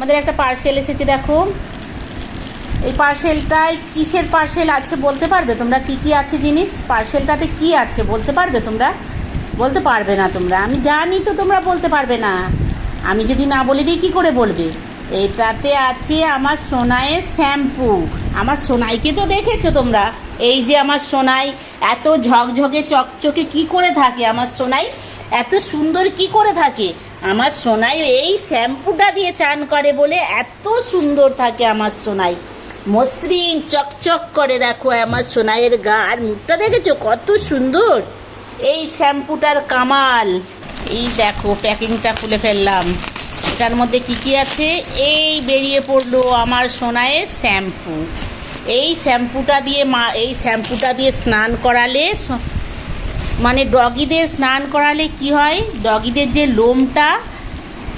আমাদের একটা পার্সেল এসেছে, দেখো। এই পার্সেলটায় কিসের পার্সেল আছে বলতে পারবে তোমরা? কি কি আছে জিনিস? পার্সেলটাতে কি আছে বলতে পারবে তোমরা? বলতে পারবে না তোমরা। আমি জানি তো তোমরা বলতে পারবে না। আমি যদি না বলে দিই, কী করে বলবে? এটাতে আছে আমার সোনাইয়ের শ্যাম্পু। আমার সোনাইকে তো দেখেছ তোমরা? এই যে আমার সোনাই, এত ঝকঝকে, চকচকে কি করে থাকে আমার সোনাই? এত সুন্দর কি করে থাকে? আমার সোনাই এই শ্যাম্পুটা দিয়ে চান করে বলে এত সুন্দর থাকে আমার সোনাই। মসৃণ, চকচক করে দেখো আমার সোনাইয়ের গা আর মুখটা দেখেছ? কত সুন্দর। এই শ্যাম্পুটার কামাল। এই দেখো, প্যাকিংটা খুলে ফেললাম। এটার মধ্যে কি কি আছে? এই বেরিয়ে পড়ল আমার সোনাইয়ের শ্যাম্পু। এই শ্যাম্পুটা দিয়ে মা এই শ্যাম্পুটা দিয়ে স্নান করালে মানে ডগিদের স্নান করালে কি হয়? ডগিদের যে লোমটা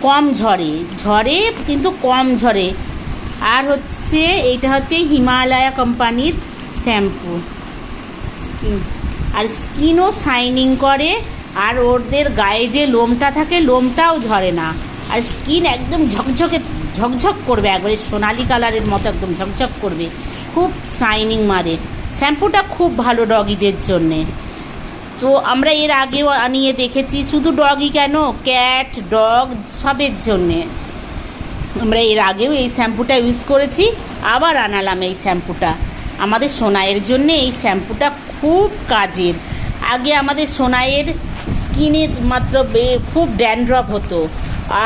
কম ঝরে ঝরে কিন্তু কম ঝরে। আর হচ্ছে এইটা হচ্ছে হিমালয়া কোম্পানির শ্যাম্পু। আর স্কিনও শাইনিং করে, আর ওদের গায়ে যে লোমটা থাকে, লোমটাও ঝরে না। আর স্কিন একদম ঝকঝকে, ঝকঝক করবে একবারে, সোনালি কালারের মতো একদম ঝকঝক করবে। খুব শাইনিং মারে। শ্যাম্পুটা খুব ভালো ডগিদের জন্যে। তো আমরা এর আগেও আনিয়ে দেখেছি, শুধু ডগই কেন? ক্যাট ডগ সবের জন্যে। আমরা এর আগেও এই শ্যাম্পুটা ইউজ করেছি, আবার আনালাম এই শ্যাম্পুটা। আমাদের সোনাইয়ের জন্য এই শ্যাম্পুটা খুব কাজের। আগে আমাদের সোনাইয়ের স্কিনের মাত্র খুব ড্যান্ড্রপ হতো,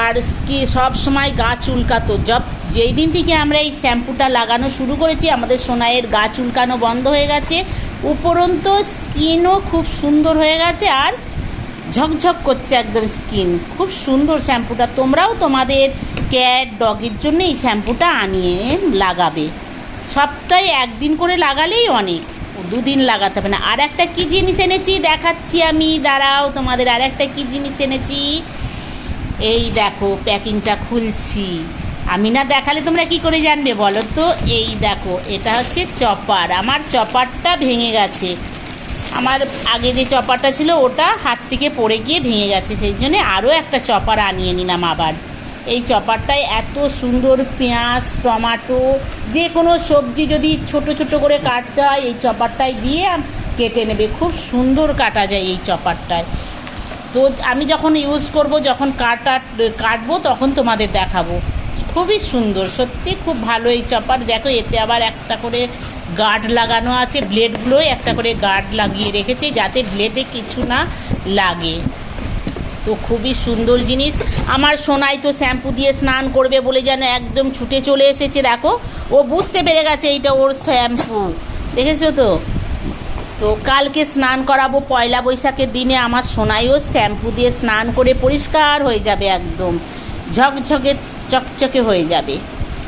আর স্কি সব সময় গা চুলকাতো। জব যেই দিন থেকে আমরা এই শ্যাম্পুটা লাগানো শুরু করেছি, আমাদের সোনাইয়ের গা চুলকানো বন্ধ হয়ে গেছে উপরন্ত স্কিনও খুব সুন্দর হয়ে গেছে আর ঝকঝক করছে একদম স্কিন। খুব সুন্দর শ্যাম্পুটা। তোমরাও তোমাদের ক্যাট ডগের জন্য এই শ্যাম্পুটা আনিয়ে লাগাবে। সপ্তাহে একদিন করে লাগালেই অনেক। দুদিন লাগাতে হবে না। আর একটা কী জিনিস এনেছি? দেখাচ্ছি আমি। দাঁড়াও, তোমাদের আর একটা কী জিনিস এনেছি? এই দেখো, প্যাকিংটা খুলছি। আমি না দেখালে তোমরা কি করে জানবে বলো তো? এই দেখো, এটা হচ্ছে চপার। আমার চপারটা ভেঙে গেছে। আমার আগে যে চপারটা ছিল, ওটা হাত থেকে পড়ে গিয়ে ভেঙে গেছে। সেই জন্য আরও একটা চপার আনিয়ে নিলাম আবার। এই চপারটায় এত সুন্দর পেঁয়াজ, টমাটো, যে কোনো সবজি যদি ছোট ছোট করে কাটতে হয়, এই চপারটায় দিয়ে কেটে নেবে। খুব সুন্দর কাটা যায় এই চপারটায়। তো আমি যখন ইউজ করব, যখন কাটা কাটবো, তখন তোমাদের দেখাবো। খুবই সুন্দর, সত্যি খুব ভালো এই চপার। দেখো, এতে আবার একটা করে গার্ড লাগানো আছে ব্লেডগুলোই একটা করে গার্ড লাগিয়ে রেখেছি যাতে ব্লেডে কিছু না লাগে। তো খুবই সুন্দর জিনিস। আমার সোনাই তো শ্যাম্পু দিয়ে স্নান করবে বলে যেন একদম ছুটে চলে এসেছে, দেখো। ও বুঝতে পেরে গেছে এইটা ওর শ্যাম্পু, দেখেছ তো? তো কালকে স্নান করাবো, পয়লা বৈশাখের দিনে আমার সোনাইও শ্যাম্পু দিয়ে স্নান করে পরিষ্কার হয়ে যাবে একদম। ঝকঝকে চকচকে হয়ে যাবে।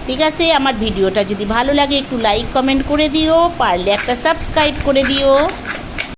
ঠিক আছে? আমার ভিডিওটা যদি ভালো লাগে, একটু লাইক কমেন্ট করে দিও। পারলে একটা সাবস্ক্রাইব করে দিও।